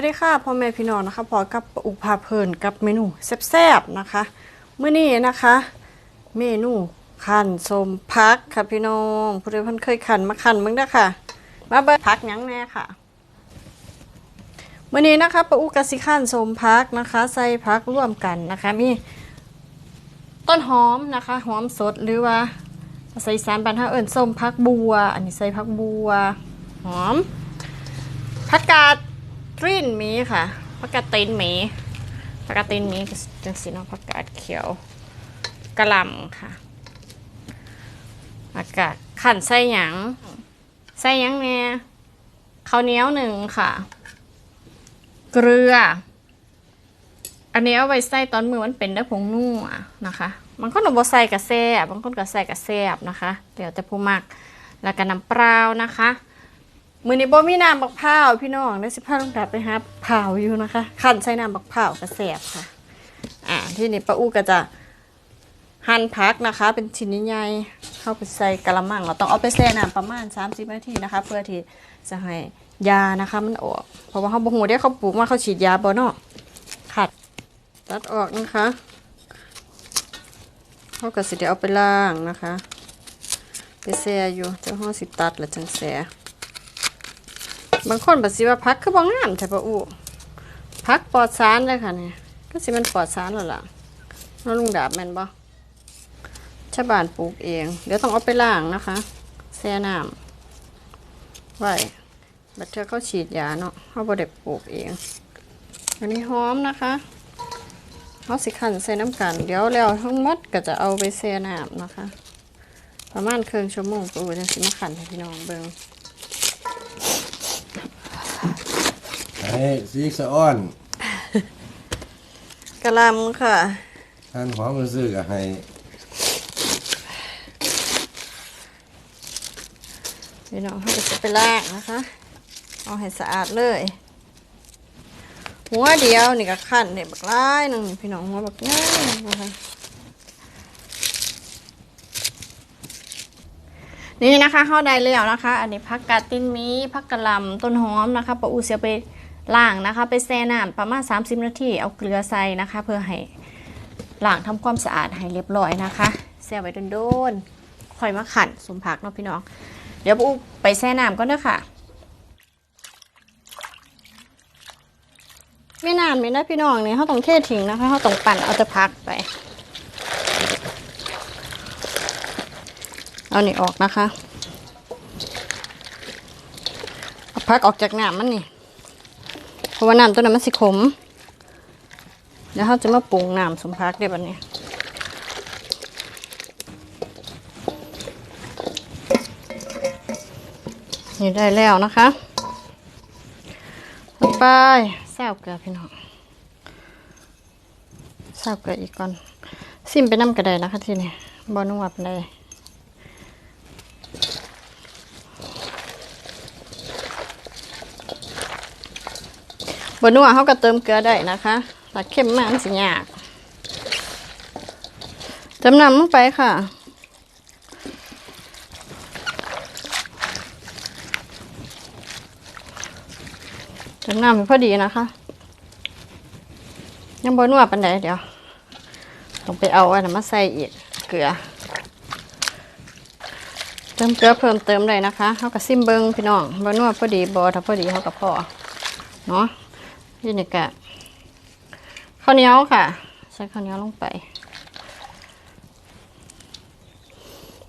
วัสดีค่ะพ่อแม่พี่น้องนะคะพอกับอุพาเพลินกับเมนูแซ่บๆนะคะเมื่อนี้นะคะ เมนูขันสมพักค่ะพี่น้องผู้ใดเพิ่นเคยขันมาขันมึงเด้อค่ะ มาเบิดพักยังแน่ค่ะเมื่อนี้นะคะปะอุกสิขันสมพักนะคะ ใส่พักร่วมกันนะคะ มีต้นหอมนะคะ หอมสดหรือว่าใส่สารบันเทาเอิญส้มพักบัว อันนี้ใส่พักบัว หอมผักกาด ตรีนหมีค่ะผักกาดตีนหมีผักกาดตีนหมีจังสีนาะผักกาดเขียวกระลำค่ะผักาดขั่นไส้หยังไส้หยังเนี่ยข้าวเหนียวหนึ่งค่ะ เกลือ อันนี้เอาไว้ใส่ตอนมือมันเป็นได้ผงนัวนะคะบางคนเอาบใส่กระแซบบางคนก็ใส่กระแซบนะคะเดี๋ยวแต่ผู้มักแล้วก็น้ำเปล่านะคะ มือนี้บ่มีน้ำบักพร้าวพี่น้องได้สิพาลงดาบไปหาเผาวอยู่นะคะขันใส่น้ำบักพร้าวกระแสบค่ะ อ่าที่นี่ป้าอู้ก็จะหั่นผักนะคะ เป็นชิ้นใหญ่ๆเข้าไปใส่กะละมังเราต้องเอาไปแช่น้ำประมาณ 30นาทีนะคะ เพื่อที่จะให้ยานะคะมันออก เพราะว่าเขาบ่ฮู้ได้เขาปลูกมาเขาฉีดยาบ่เนาะขัดตัดออกนะคะเขาก็สิเดี๋ยวเอาไปล้างนะคะ ไปแช่อยู่เจ้าห้อสิตัดแล้วจังแช่ บางคนบอกสิว่าพักคือบ่งามแต่ปะอูพักปลอดสารเลยค่ะเนี่ยก็สิมันปลอดสารแล้วล่ะน้องลุงดาบแมนบ่ชาวบ้านปลูกเอง เดี๋ยวต้องเอาไปล้างนะคะแช่น้ำไว้บัดเธอเขาฉีดยาเนาะเขาบ่ได้ปลูกเอง อันนี้หอมนะคะเขาสิขันใส่น้ำกัน เดี๋ยวแล้วทั้งหมดก็จะเอาไปแช่น้ำนะคะ ประมาณครึ่งชั่วโมงปูจะสิมาขันให้พี่น้องเบิ่ง ห้ซีกสะอ้อนกะหลำค่ะ ท่านหอมมือซื้อก็ให้พี่น้องเขาก็จะไปล้างนะคะ เอาให้สะอาดเลย หัวเดียวนี่ก็ขั้นเนี่ยบักร้ายหนึ่งพี่น้องหัวบักง่ายนะคะนี่นะคะเข้าได้แล้วนะคะ อันนี้พักกาดตินมีพักกะหล่ำต้นหอมนะคะปะอูเสียไป ล้างนะคะ ไปแช่น้ำประมาณ 30 นาทีเอาเกลือใส่นะคะ เพื่อให้ล้างทำความสะอาดให้เรียบร้อยนะคะแช่ไว้โดนๆค่อยมาขันสมผักเนาะพี่น้อง เดี๋ยวปูไปแช่น้ำก่อนเด้อค่ะไม่นานไม่นะพี่น้องเนี่ยเขาต้องเททิ้งนะคะเขาต้องปั่นเอาจะพักไป เอานี่ออกนะคะเอาพักออกจากน้ำมันนี่ เพราะว่าน้ำตัวนั้นมันสิขมเดี๋ยวเขาจะมาปรุงน้ำสมพักเดี๋ยวบันนี้นี่ได้แล้วนะคะต่อไปแซวเกลือพี่น้องแซวเกลืออีกก่อนซิมไปน้ำกระไดนะคะทีนี้บอนัวปานใบนัวเขาก็เติมเกลือได้นะคะถ้าเข้มมากมันสิยากเติมน้ำลงไปค่ะเติมน้ำพอดีนะคะ ยังบนวปันไดเดี๋ยวต้องไปเอาอันนั้นมาใส่อีกเกลือเติมเกลือเพิ่มเติมเลยนะคะเขากับซิมเบิงพี่น้องบนวดพอดีบอถ้าพอดีเขากับพอเนาะ นี่นี่กะข้าวเหนียวค่ะ ใส่ข้าวเหนียวลงไป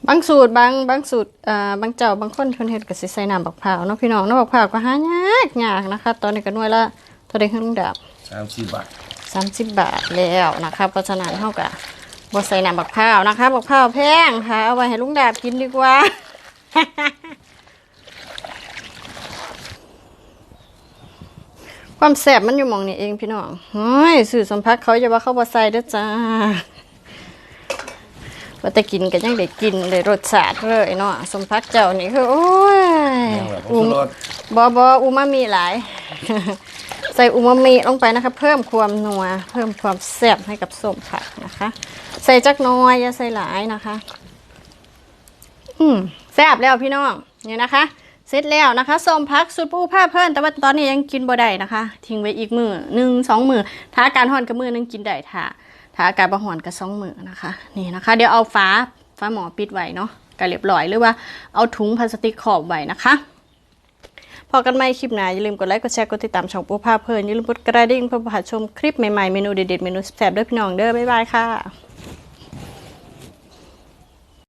บางสูตรบางบางสูตรอ่าบางเจ้าบางคนคนเฮ็ดก็สิใส่น้ำบักพร้าวเนาะพี่น้องน้ำบักพร้าวก็หายากยากนะคะ ตอนนี้ก็หน่วยละเท่าใดขึ้นดับสามสิบบาท30บาทแล้วนะคะเพราะฉะนั้นเฮาก็บ่ใส่น้ำบักพร้าวนะคะบักพร้าวแพงค่ะเอาไว้ให้ลุงดาบกินดีกว่า ความแซ่บมันอยู่หมองนี้เองพี่น้องเฮ้ยสื่อสมพักเขาจะว่าเขาบ่ใส่เด้อจ้าว่าแต่กินก็ยังได้กินได้รสชาติเลยเนาะสมพักเจ้านี่คือโอ้ยยังแบบผอูงมชูรสบอบออูมามีหลาย ใส่อูมามิลงไปนะคะ เพิ่มความนัวเพิ่มความแซ่บให้กับส้มผักนะคะ ใส่จักหน้อยอย่าใส่หลายนะคะ อืมแซ่บแล้วพี่น้องนี่นะคะ เสร็จแล้วนะคะส้มพักสูตรปูผ้าเพิ่นแต่ว่าตอนนี้ยังกินบ่ได้นะคะ ทิ้งไว้อีกมือหนึ่งสองมือถ้าการห่อนกับมือนึงกินได้ถ้าถ้าอาการบ่ห่อนกับสองมือนะคะ นี่นะคะ เดี๋ยวเอาฟ้าฟ้าหมอปิดไว้เนาะก็เรียบร้อยหรือว่าเอาถุงพลาสติกขอบไว้นะคะพอกันใหม่คลิปหน้าอย่าลืมกดไลค์กดแชร์กดติดตามช่องปูผ้าเพิ่นอย่าลืมกดกระดิ่งเพื่อประชมคลิปใหม่ๆเมนูเด็ดๆเมนูแซ่บด้วยพี่น้องเด้อบ๊ายบายค่ะ